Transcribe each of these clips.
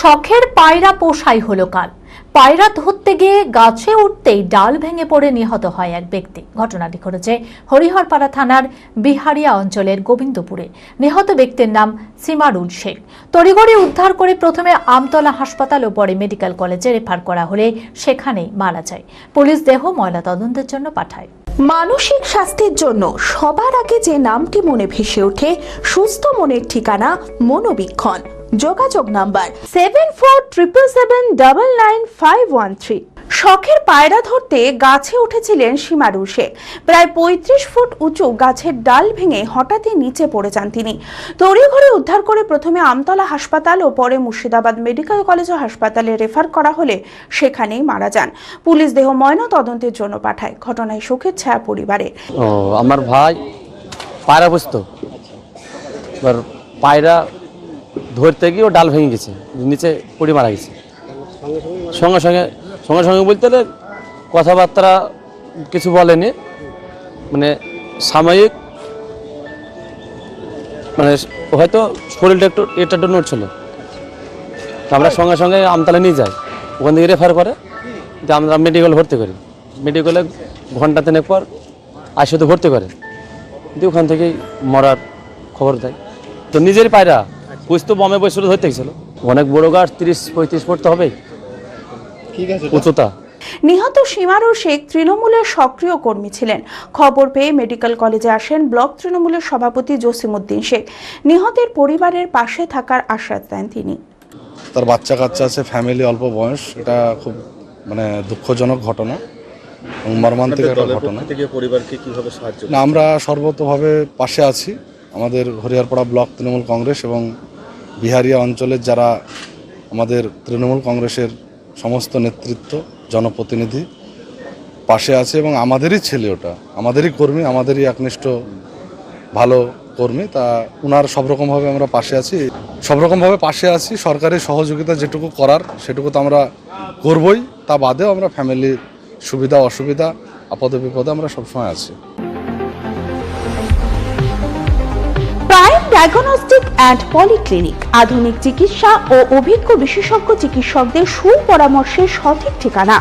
শখের পায়রা পোষাই হলো কাল। পায়রা ধরতে গিয়ে গাছে উঠতেই ডাল ভেঙে পড়ে নিহত হয় এক ব্যক্তি। ঘটনাটি ঘটেছে হরিহরপাড়া থানার বিহারিয়া অঞ্চলের গোবিন্দপুরে। নিহত ব্যক্তির নাম সিমারুল শেখ। তড়িঘড়ি উদ্ধার করে প্রথমে আমতলা হাসপাতাল ও পরে মেডিকেল কলেজে রেফার করা হলে সেখানেই মারা যায়। পুলিশ দেহ ময়না তদন্তের জন্য পাঠায়। মানসিক স্বাস্থ্যের জন্য সবার আগে যে নামটি মনে ভেসে ওঠে, সুস্থ মনের ঠিকানা মনোবীক্ষণ। যোগাযোগ number seven four triple seven double nine five one three শখের পায়রা ধরতে গাছে উঠেছিলেন সীমারু শেখ প্রায় পঁয়ত্রিশ ফুট উঁচু গাছের ডাল ভেঙে হঠাৎই নিচে পড়ে যান তিনি। তড়িঘড়ি উদ্ধার করে প্রথমে আমতলা হাসপাতাল ও পরে মুর্শিদাবাদ মেডিকেল কলেজ ও হাসপাতালে রেফার করা হলে সেখানেই মারা যান। পুলিশ দেহ ময়না তদন্তের জন্য পাঠায়। ঘটনায় শোকের ছায়া পরিবারে। আমার ভাই পায়রা এবার পায়রা ধরতে গিয়ে ও ডাল ভেঙে গেছে, নিচে পড়ে মারা গেছে। সঙ্গে সঙ্গে সঙ্গে সঙ্গে বলতে হলে কথাবার্তা কিছু বলেনি মানে সাময়িক মানে হয়তো শরীরটা একটু, এটা একটু নড়ছিল। আমরা সঙ্গে সঙ্গে আমতলা নিয়ে যাই, ওখান থেকে রেফার করে, যে আমরা মেডিকেল ভর্তি করি। মেডিকেলে ঘণ্টা তিনেক পর আইসিতে ভর্তি করে। দিয়ে ওখান থেকেই মরার খবর দেয়। তো নিজেরই পায়রা বুঝতো বমে বসে ধরতে গেছিল। অনেক বড় গাছ তিরিশ পঁয়ত্রিশ ফুট তো হবেই। উচ্চতা। নিহত সীমারু শেখ তৃণমূলের সক্রিয় কর্মী ছিলেন। খবর পেয়ে মেডিকেল কলেজে আসেন ব্লক তৃণমূলের সভাপতি জসিমউদ্দিন শেখ। নিহতের পরিবারের পাশে থাকার আশ্বাস দেন তিনি। তার বাচ্চা কাচ্চা আছে ফ্যামিলি অল্প বয়স। এটা খুব মানে দুঃখজনক ঘটনা। মর্মান্তিক একটা ঘটনা। পরিবারকে কীভাবে সাহায্য না আমরা সর্বতভাবে পাশে আছি। আমাদের হরিহরপাড়া ব্লক তৃণমূল কংগ্রেস এবং বিহারিয়া অঞ্চলের যারা আমাদের তৃণমূল কংগ্রেসের সমস্ত নেতৃত্ব, জনপ্রতিনিধি পাশে আছে এবং আমাদেরই ছেলে ওটা। আমাদেরই কর্মী, আমাদেরই একনিষ্ঠ ভালো কর্মী। তা ওনার সব রকমভাবে আমরা পাশে আছি। সব রকমভাবে পাশে আছি। সরকারি সহযোগিতা যেটুকু করার, সেটুকু তো আমরা করবই। তা বাদেও আমরা ফ্যামিলির সুবিধা, অসুবিধা আপদ বিপদে আমরা সবসময় আছি। ডায়াগনস্টিক অ্যান্ড পলিক্লিনিক আধুনিক চিকিৎসা ও অভিজ্ঞ বিশেষজ্ঞ চিকিৎসকদের সুপরামর্শের সঠিক ঠিকানা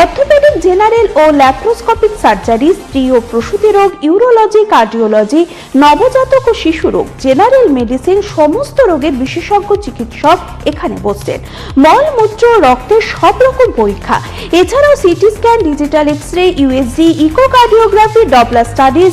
অর্থোপেডিক জেনারেল ও ল্যাপ্রোস্কোপিক সার্জারি স্ত্রী ও প্রসূতি রোগ ইউরোলজি কার্ডিওলজি নবজাতক ও শিশু রোগ জেনারেল মেডিসিন সমস্ত রোগের বিশেষজ্ঞ চিকিৎসক এখানে বসছেন মল, মূত্র, রক্তের সব রকম পরীক্ষা। এছাড়াও CT scan digital X ray USG echocardiography Doppler studies